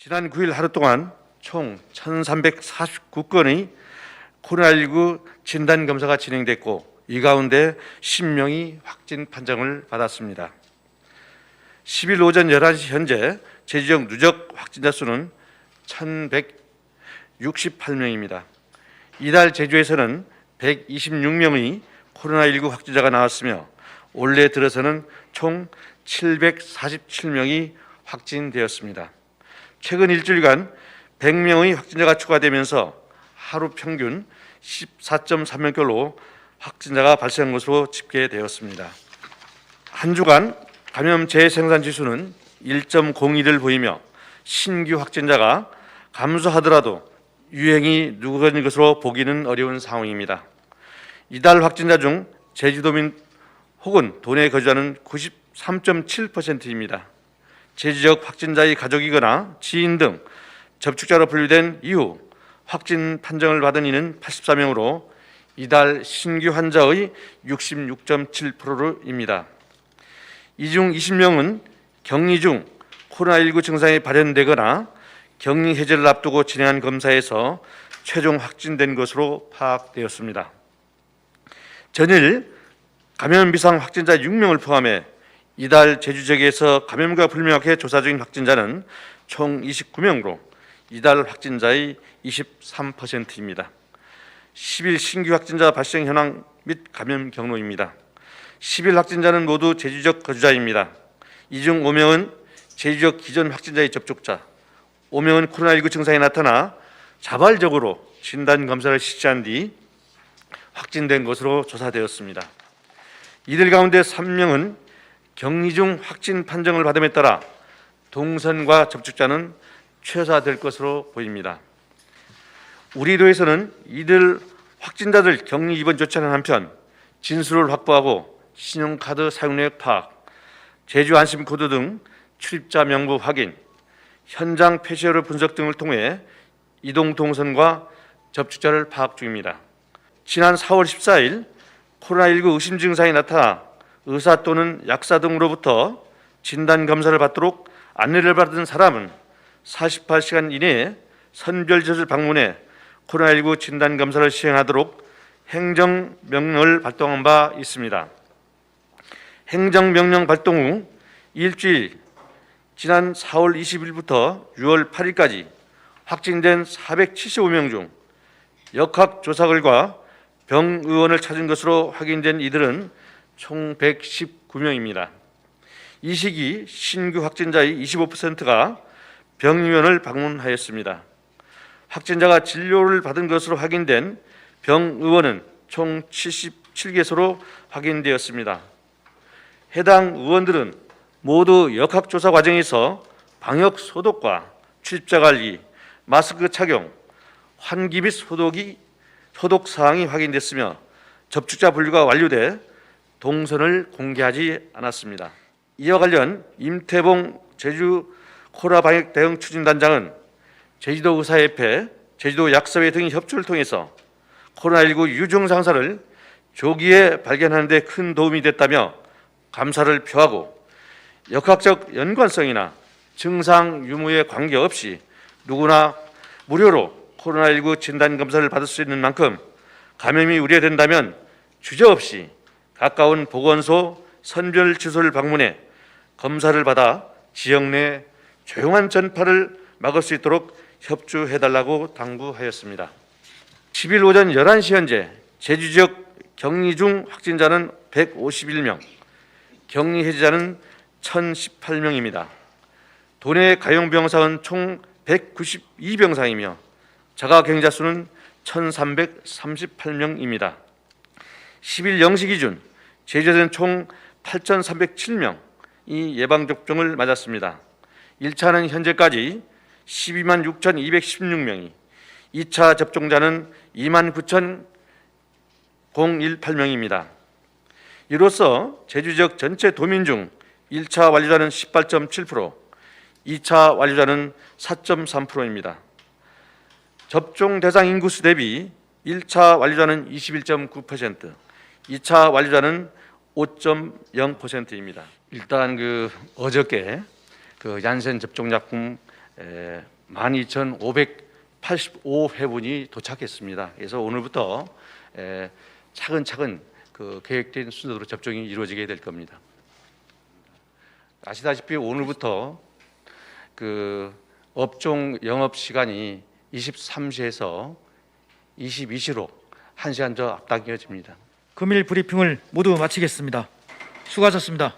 지난 9일 하루 동안 총 1,349건의 코로나19 진단 검사가 진행됐고 이 가운데 10명이 확진 판정을 받았습니다. 10일 오전 11시 현재 제지역 누적 확진자 수는 1,168명입니다. 이달 제주에서는 126명의 코로나19 확진자가 나왔으며 올해 들어서는 총 747명이 확진되었습니다. 최근 일주일간 100명의 확진자가 추가되면서 하루 평균 14.3명꼴로 확진자가 발생한 것으로 집계되었습니다. 한 주간 감염 재생산 지수는 1.01을 보이며 신규 확진자가 감소하더라도 유행이 누그러진 것으로 보기는 어려운 상황입니다. 이달 확진자 중 제주도민 혹은 도내에 거주하는 93.7%입니다. 제지역 확진자의 가족이거나 지인 등 접촉자로 분류된 이후 확진 판정을 받은 이는 84명으로 이달 신규 환자의 66.7%입니다. 이 중 20명은 격리 중 코로나19 증상이 발현되거나 격리 해제를 앞두고 진행한 검사에서 최종 확진된 것으로 파악되었습니다. 전일 감염 비상 확진자 6명을 포함해 이달 제주 지역에서 감염과 불명확해 조사 중인 확진자는 총 29명으로 이달 확진자의 23%입니다. 10일 신규 확진자 발생 현황 및 감염 경로입니다. 10일 확진자는 모두 제주 지역 거주자입니다. 이 중 5명은 제주 지역 기존 확진자의 접촉자, 5명은 코로나19 증상이 나타나 자발적으로 진단 검사를 실시한 뒤 확진된 것으로 조사되었습니다. 이들 가운데 3명은 격리 중 확진 판정을 받음에 따라 동선과 접촉자는 최소화될 것으로 보입니다. 우리 도에서는 이들 확진자들 격리 입원 조치하는 한편 진술을 확보하고 신용카드 사용 내역 파악, 제주 안심 코드 등 출입자 명부 확인, 현장 표시어를 분석 등을 통해 이동 동선과 접촉자를 파악 중입니다. 지난 4월 14일 코로나19 의심 증상이 나타나 의사 또는 약사 등으로부터 진단 검사를 받도록 안내를 받은 사람은 48시간 이내에 선별지를 방문해 코로나19 진단 검사를 시행하도록 행정명령을 발동한 바 있습니다. 행정명령 발동 후 일주일 지난 4월 20일부터 6월 8일까지 확진된 475명 중 역학조사 결과 병의원을 찾은 것으로 확인된 이들은 총 119명입니다. 이 시기 신규 확진자의 25%가 병의원을 방문하였습니다. 확진자가 진료를 받은 것으로 확인된 병의원은 총 77개소로 확인되었습니다. 해당 의원들은 모두 역학조사 과정에서 방역 소독과 출입자 관리, 마스크 착용, 환기 및 소독이 소독 사항이 확인됐으며 접촉자 분류가 완료돼 동선을 공개하지 않았습니다. 이와 관련 임태봉 제주 코로나 방역 대응 추진단장은 제주도 의사협회, 제주도 약사회 등의 협조를 통해서 코로나19 유증 상사를 조기에 발견하는 데 큰 도움이 됐다며 감사를 표하고 역학적 연관성이나 증상 유무에 관계없이 누구나 무료로 코로나19 진단 검사를 받을 수 있는 만큼 감염이 우려된다면 주저없이 가까운 보건소 선별 주소를 방문해 검사를 받아 지역 내 조용한 전파를 막을 수 있도록 협조해달라고 당부하였습니다. 10일 오전 11시 현재 제주 지역 격리 중 확진자는 151명, 격리 해제자는 1,018명입니다. 도내 가용병상은 총 192병상이며 자가격리자 수는 1,338명입니다. 10일 0시 기준 제주에서는 총 8,307명이 예방접종을 맞았습니다. 1차는 현재까지 12만 6,216명이, 2차 접종자는 2만 9,018명입니다. 이로써 제주 지역 전체 도민 중 1차 완료자는 18.7%, 2차 완료자는 4.3%입니다. 접종 대상 인구수 대비 1차 완료자는 21.9%, 2차 완료자는 5.0%입니다. 일단 그 어저께 그 얀센 접종 약품 에, 12,585회분이 도착했습니다. 그래서 오늘부터 에, 차근차근 그 계획된 순서대로 접종이 이루어지게 될 겁니다. 아시다시피 오늘부터 그 업종 영업 시간이 23시에서 22시로 1시간 더 앞당겨집니다. 금일 브리핑을 모두 마치겠습니다. 수고하셨습니다.